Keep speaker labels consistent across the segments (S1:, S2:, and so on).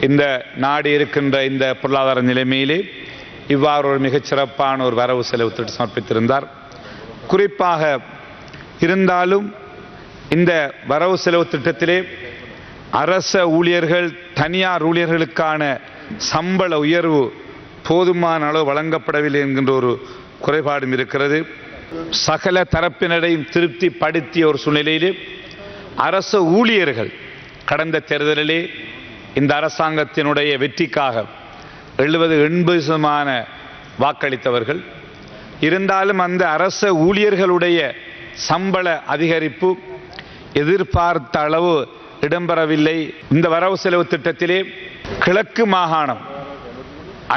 S1: இந்த நாடு இருக்கின்ற இந்த பொருளாதார நிலைமையிலே இவ்வாறு ஒரு மிகச்சிறப்பான ஒரு வரவு செலவு திட்டம் சமர்ப்பித்திருந்தார். குறிப்பாக இருந்தாலும் இந்த வரவு செலவு திட்டத்திலே அரச ஊழியர்கள் தனியார் ஊழியர்களுக்கான சம்பள உயர்வு போதுமான அளவு வழங்கப்படவில்லை என்கின்ற ஒரு குறைபாடும் இருக்கிறது. சகல தரப்பினரையும் திருப்திப்படுத்திய ஒரு சூழ்நிலையிலே அரச ஊழியர்கள் கடந்த தேர்தலிலே இந்த அரசாங்கத்தினுடைய வெற்றிக்காக எழுபது எண்பது சதமான வாக்களித்தவர்கள். இருந்தாலும் அந்த அரச ஊழியர்களுடைய சம்பள அதிகரிப்பு எதிர்பார்த்த அளவு இடம்பெறவில்லை. இந்த வரவு செலவு திட்டத்திலே கிழக்கு மாகாணம்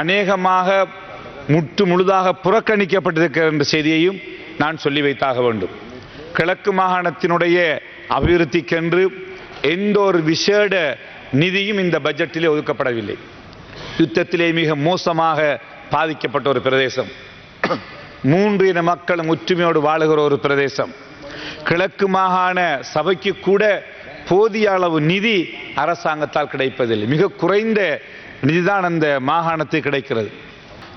S1: அநேகமாக முற்று முழுதாக புறக்கணிக்கப்பட்டிருக்கிற என்ற செய்தியையும் நான் சொல்லி வைத்தாக வேண்டும். கிழக்கு மாகாணத்தினுடைய அபிவிருத்திக்கென்று எந்த ஒரு விசேட நிதியும் இந்த பட்ஜெட்டிலே ஒதுக்கப்படவில்லை. யுத்தத்திலே மிக மோசமாக பாதிக்கப்பட்ட ஒரு பிரதேசம். மூன்று இன மக்களும் ஒற்றுமையோடு வாழுகிற ஒரு பிரதேசம். கிழக்கு மாகாண சபைக்கு கூட போதிய அளவு நிதி அரசாங்கத்தால் கிடைப்பதில்லை. மிக குறைந்த நிதிதான் அந்த மாகாணத்துக்கு கிடைக்கிறது.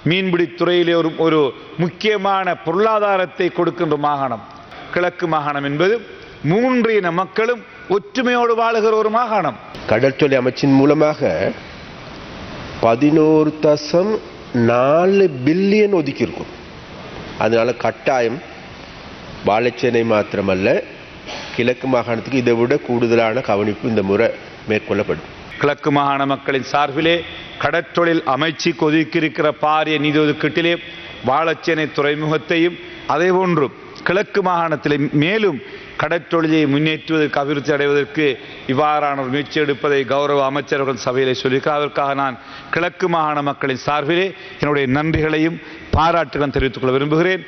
S1: மீன்பிடி துறையிலே ஒரு ஒரு முக்கியமான பொருளாதாரத்தை கொடுக்கின்ற மாகாணம். கிழக்கு மாகாணம் என்பது மூன்று இன மக்களும் ஒற்றுமையோடு வாழுகிற ஒரு மாகாணம்.
S2: கடற்தொழில் அமைச்சின் மூலமாக பதினோரு தசம் நாலு பில்லியன் ஒதுக்கியிருக்கும் அதனால கட்டாயம் வாழைச்சேனை மாத்திரமல்ல கிழக்கு மாகாணத்துக்கு இதை விட கூடுதலான கவனிப்பு இந்த முறை மேற்கொள்ளப்படும்.
S1: கிழக்கு மாகாண மக்களின் சார்பிலே கடற்றொழில் அமைச்சுக்கு ஒதுக்கியிருக்கிற பாரிய நிதி ஒதுக்கீட்டிலே வாழச்சேனை துறைமுகத்தையும் அதேபோன்று கிழக்கு மாகாணத்திலே மேலும் கடற்றொழிலை முன்னேற்றுவதற்கு அபிவிருத்தி அடைவதற்கு இவ்வாறான ஒரு முயற்சி எடுப்பதை கௌரவ அமைச்சர்கள் சபையிலே சொல்லியிருக்கிறார். அதற்காக நான் கிழக்கு மாகாண மக்களின் சார்பிலே என்னுடைய நன்றிகளையும் பாராட்டுகளும் தெரிவித்துக் கொள்ள விரும்புகிறேன்.